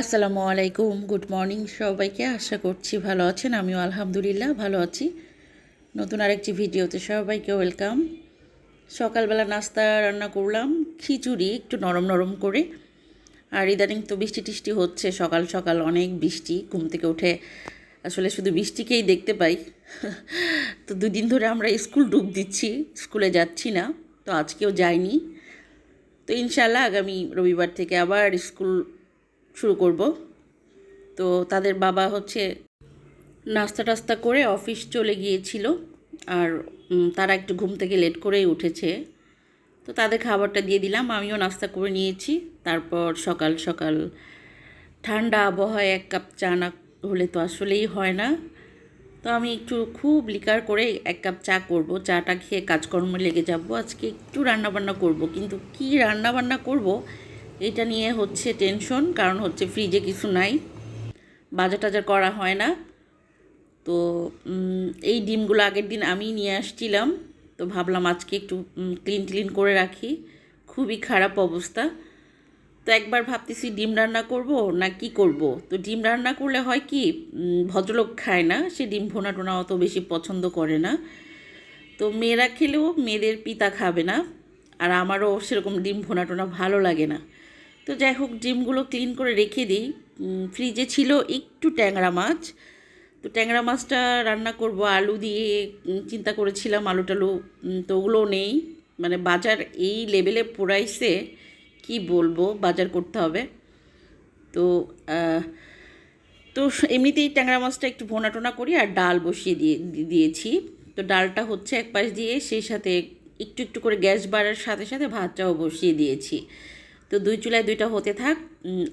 আসসালামু আলাইকুম, good morning সবাইকে। আশা করছি ভালো আছেন, আমিও আলহামদুলিল্লাহ ভালো আছি। নতুন আরেকটি ভিডিওতে সবাইকে ওয়েলকাম। সকালবেলা নাস্তা রান্না করলাম, খিচুড়ি একটু নরম নরম করে। আর ইদানিং তো বৃষ্টি টিষ্টি হচ্ছে, সকাল সকাল অনেক বৃষ্টি, ঘুম থেকে উঠে আসলে শুধু বৃষ্টিকেই দেখতে পাই। তো দুদিন ধরে আমরা স্কুল ডুব দিচ্ছি, স্কুলে যাচ্ছি না, তো আজকেও যাইনি। তো ইনশাল্লাহ আগামী রবিবার থেকে আবার স্কুল শুরু করব। তো তাদের বাবা হচ্ছে নাস্তা টাস্তা করে অফিস চলে গিয়েছিল আর তারা একটু ঘুম থেকে লেট করেই উঠেছে। তো তাদের খাবারটা দিয়ে দিলাম, আমিও নাস্তা করে নিয়েছি। তারপর সকাল সকাল ঠান্ডা আবহাওয়ায় এক কাপ চা না হলে তো আসলেই হয় না। তো আমি একটু খুব লিকার করে এক কাপ চা করব, চাটা খেয়ে কাজকর্মে লেগে যাব। আজকে একটু রান্নাবান্না করব, কিন্তু কি রান্নাবান্না করব এটা নিয়ে হচ্ছে টেনশন কারণ হচ্ছে ফ্রিজে কিছু নাই। বাজার টাজার করা হয় না। তো এই ডিমগুলো আগের দিন আমি নিয়ে আসছিলাম। তো ভাবলাম আজকে একটু ক্লিন ক্লিন করে রাখি। খুবই খারাপ অবস্থা। তো একবার ভাবতেছি ডিম রান্না করব না কি করব? তো ডিম রান্না করলে হয় কি ভদ্রলোক খায় না, সে ডিম ভোনা টোনা অত বেশি পছন্দ করে না। তো মেয়েরা খেলেও মেয়েদের পিতা খাবে না। আর আমারও সেরকম ডিম ভোনা টোনা ভালো লাগে না। তো যাই হোক, ডিমগুলো ক্লিন করে রেখে দিই। ফ্রিজে ছিল একটু ট্যাংরা মাছ। তো ট্যাংরা মাছটা রান্না করব, আলু দিয়ে চিন্তা করেছিলাম আলু টালু তো ওগুলো নেই। মানে বাজার এই লেভেলে পোড়াইছে, কি বলব, বাজার করতে হবে। তো তো এমনিতেই ট্যাংরা মাছটা একটু ভোনা টোনা করি আর ডাল বসিয়ে দিয়ে, দিয়েছি। তো ডালটা হচ্ছে এক পাশ দিয়ে, সেই সাথে একটু একটু করে গ্যাস বাড়ার সাথে সাথে ভাতটাও বসিয়ে দিয়েছি। তো দুই চুলায় দুইটা হতে থাক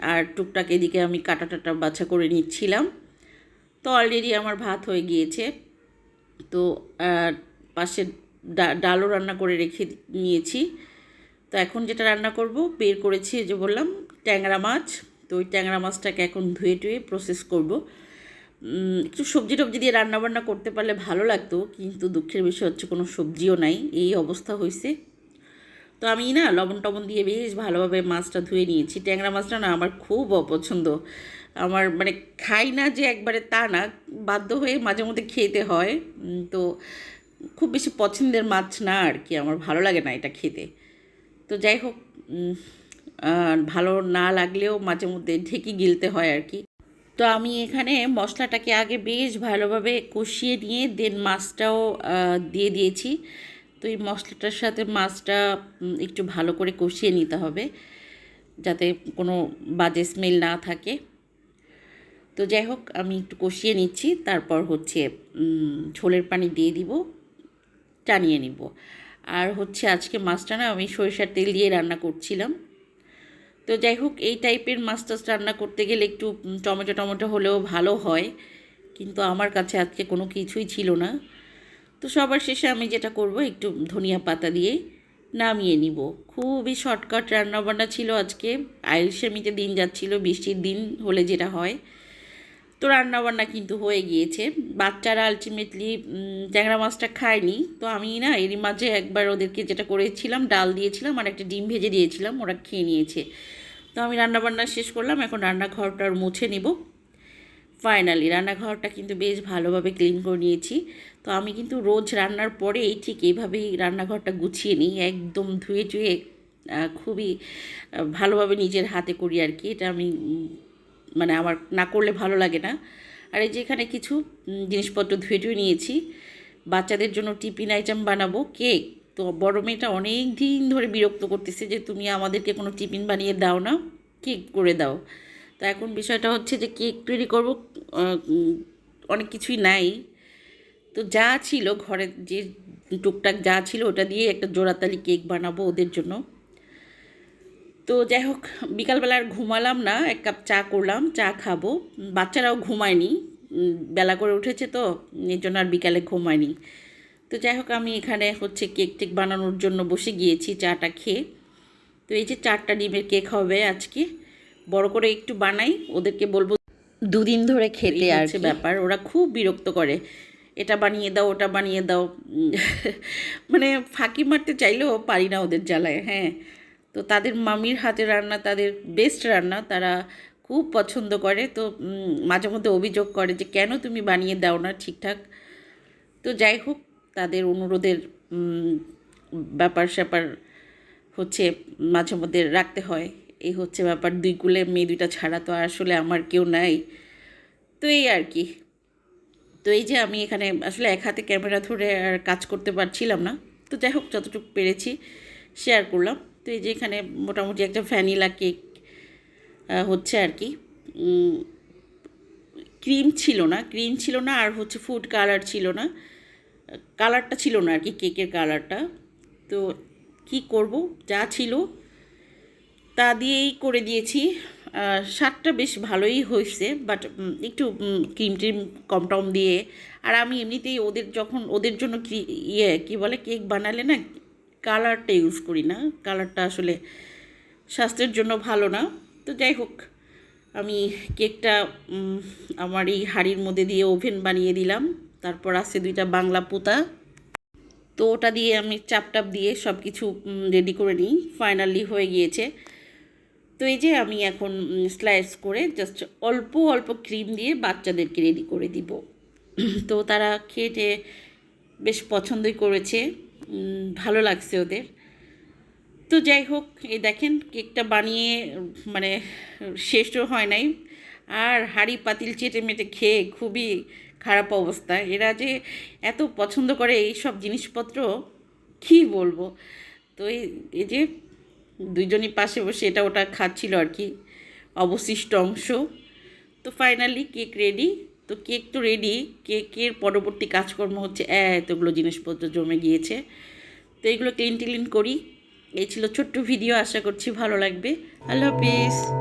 আর টুকটাক এদিকে আমি কাটা টাটা বাছা করে নিচ্ছিলাম। তো অলরেডি আমার ভাত হয়ে গিয়েছে। তো পাশে ডা- ডালও রান্না করে রেখে নিয়েছি। তো এখন যেটা রান্না করব, বের করেছি যে বললাম ট্যাংরা মাছ। তো ওই ট্যাংরা মাছটাকে এখন ধুয়ে টুয়ে প্রসেস করব। একটু সবজি টবজি দিয়ে রান্না বান্না করতে পারলে ভালো লাগতো, কিন্তু দুঃখের বিষয় হচ্ছে কোনো সবজিও নাই, এই অবস্থা হয়েছে। তো আমি না লবণ টবণ দিয়ে বেশ ভালোভাবে মাছটা ধুয়ে নিয়েছি। ট্যাংরা মাছটা না আমার খুব অপছন্দ। আমার মানে খাই না যে একবারে তা না, বাধ্য হয়ে মাঝে মধ্যে খেতে হয়। তো খুব বেশি পছন্দের মাছ না আর কি, আমার ভালো লাগে না এটা খেতে। তো যাই হোক ভালো না লাগলেও মাঝে মধ্যে ঢেকে গিলতে হয় আর কি। তো আমি এখানে মশলাটাকে আগে বেশ ভালোভাবে কষিয়ে নিয়ে দেন মাছটাও দিয়ে দিয়েছি। তো এই মশলাটার সাথে মাছটা একটু ভালো করে কষিয়ে নিতে হবে যাতে কোনো বাজে স্মেল না থাকে। তো যাই হোক, আমি একটু কষিয়ে নিচ্ছি। তারপর হচ্ছে ঝোলের পানি দিয়ে দিব, টানিয়ে নিব। আর হচ্ছে আজকে মাছটা না, আমি সরিষার তেল দিয়ে রান্না করছিলাম। তো যাই হোক, এই টাইপের মাছ টাছ রান্না করতে গেলে একটু টমেটো টমেটো হলেও ভালো হয়। কিন্তু আমার কাছে আজকে কোনো কিছুই ছিল না। তো সবার শেষে আমি যেটা করব, একটু ধনিয়া পাতা দিয়ে নামিয়ে নিব। খুবই শর্টকাট রান্নাবান্না ছিল আজকে। আইলসেমিতে দিন যাচ্ছিল, বৃষ্টির দিন হলে যেটা হয়। তো রান্নাবান্না কিন্তু হয়ে গিয়েছে। বাচ্চারা আলটিমেটলি ট্যাংরা মাছটা খায়নি। তো আমি না এরই মাঝে একবার ওদেরকে যেটা করেছিলাম, ডাল দিয়েছিলাম আর একটা ডিম ভেজে দিয়েছিলাম, ওরা খেয়ে নিয়েছে। তো আমি রান্নাবান্না শেষ করলাম, এখন রান্নাঘরটা মুছে নিব। ফাইনালি রান্নাঘরটা কিন্তু বেশ ভালোভাবে ক্লিন করে নিয়েছি। তো আমি কিন্তু রোজ রান্নার পরেই ঠিক এইভাবেই রান্নাঘরটা গুছিয়ে নিই, একদম ধুয়ে টুয়ে খুবই ভালোভাবে নিজের হাতে করি আর কি। এটা আমি মানে আমার না করলে ভালো লাগে না। আর এই যে এখানে কিছু জিনিসপত্র ধুয়ে টুয়ে নিয়েছি। বাচ্চাদের জন্য টিফিন আইটেম বানাবো, কেক। তো বড় মেয়েটা অনেক দিন ধরে বিরক্ত করতেছে যে, তুমি আমাদেরকে কোনো টিফিন বানিয়ে দাও না, কেক করে দাও। তো এখন বিষয়টা হচ্ছে যে, কেক তৈরি করব অনেক কিছুই নাই। তো যা ছিল ঘরে যে টুকটাক যা ছিল, ওটা দিয়ে একটা জোড়াতালি কেক বানাবো ওদের জন্য। তো যাই হোক বিকালবেলা আর ঘুমালাম না এক কাপ চা করলাম চা খাব। বাচ্চারাও ঘুমায়নি বেলা করে উঠেছে তো এর জন্য আর বিকালে ঘুমায়নি। তো যাই হোক আমি এখানে হচ্ছে কেক টেক বানানোর জন্য বসে গিয়েছি চাটা খেয়ে। তো এই যে চারটা ডিমের কেক হবে আজকে বড় করে একটু বানাই ওদেরকে বলব দুদিন ধরে খেতে আর ব্যাপার ওরা খুব বিরক্ত করে। এটা বানিয়ে দাও ওটা বানিয়ে দাও মানে ফাঁকি মারতে চাইলেও পারি না ওদের জ্বালায় হ্যাঁ। তো তাদের মামির হাতে রান্না, তাদের বেস্ট রান্না তারা খুব পছন্দ করে। তো মাঝে মধ্যে অভিযোগ করে যে, কেন তুমি বানিয়ে দাও না ঠিকঠাক? তো যাই হোক, তাদের অনুরোধের ব্যাপার স্যাপার হচ্ছে মাঝে মধ্যে রাখতে হয়। এই হচ্ছে ব্যাপার, দুই কুলে মেয়ে দুইটা ছাড়া তো আসলে আমার কেউ নাই। তো এই আর কি। তো এই যে আমি এখানে আসলে এক হাতে ক্যামেরা ধরে আর কাজ করতে পারছিলাম না। তো যাই হোক, যতটুকু পেরেছি শেয়ার করলাম। তো এই যে এখানে মোটামুটি একটা ভ্যানিলা কেক হচ্ছে আর কি। ক্রিম ছিল না, ক্রিম ছিল না আর হচ্ছে ফুড কালার ছিল না। কালারটা ছিল না আর কি, কেকের কালারটা। তো কি করব, যা ছিল তা দিয়েই করে দিয়েছি। স্বাদটা বেশ ভালোই হয়েছে বাট একটু ক্রিম ট্রিম কম টম দিয়ে। আর আমি এমনিতেই ওদের যখন, ওদের জন্য কি ইয়ে কী বলে, কেক বানালে না কালারটা ইউজ করি না। কালারটা আসলে স্বাস্থ্যের জন্য ভালো না। তো যাই হোক, আমি কেকটা আমার এই হাঁড়ির মধ্যে দিয়ে ওভেন বানিয়ে দিলাম। তারপর আছে দুইটা বাংলা পোতা। তো ওটা দিয়ে আমি চাপ টাপ দিয়ে সব কিছু রেডি করে নিই। ফাইনালি হয়ে গিয়েছে। তো এই যে আমি এখন স্লাইস করে জাস্ট অল্প অল্প ক্রিম দিয়ে বাচ্চাদেরকে রেডি করে দিব। তো তারা খেয়ে বেশ পছন্দই করেছে। ভালো লাগছে ওদের। তো যাই হোক, এই দেখেন কেকটা বানিয়ে মানে শেষও হয় নাই। আর হাঁড়ি পাতিল চেটে মেটে খেয়ে খুবই খারাপ অবস্থা। এরা যে এত পছন্দ করে এই সব জিনিসপত্র, কী বলব? তো এই এই যে দুইজনই পাশে বসে এটা ওটা খাচ্ছিল আর কি, অবশিষ্ট অংশ। তো ফাইনালি কেক রেডি তো কেক তো রেডি কেকের পরবর্তী কাজকর্ম হচ্ছে? এতগুলো জিনিসপত্র জমে গিয়েছে। তো এগুলো ক্লিন টিলিন করি। এই ছিল ছোট্ট ভিডিও আশা করছি ভালো লাগবে। আল্লাহ হাফিজ।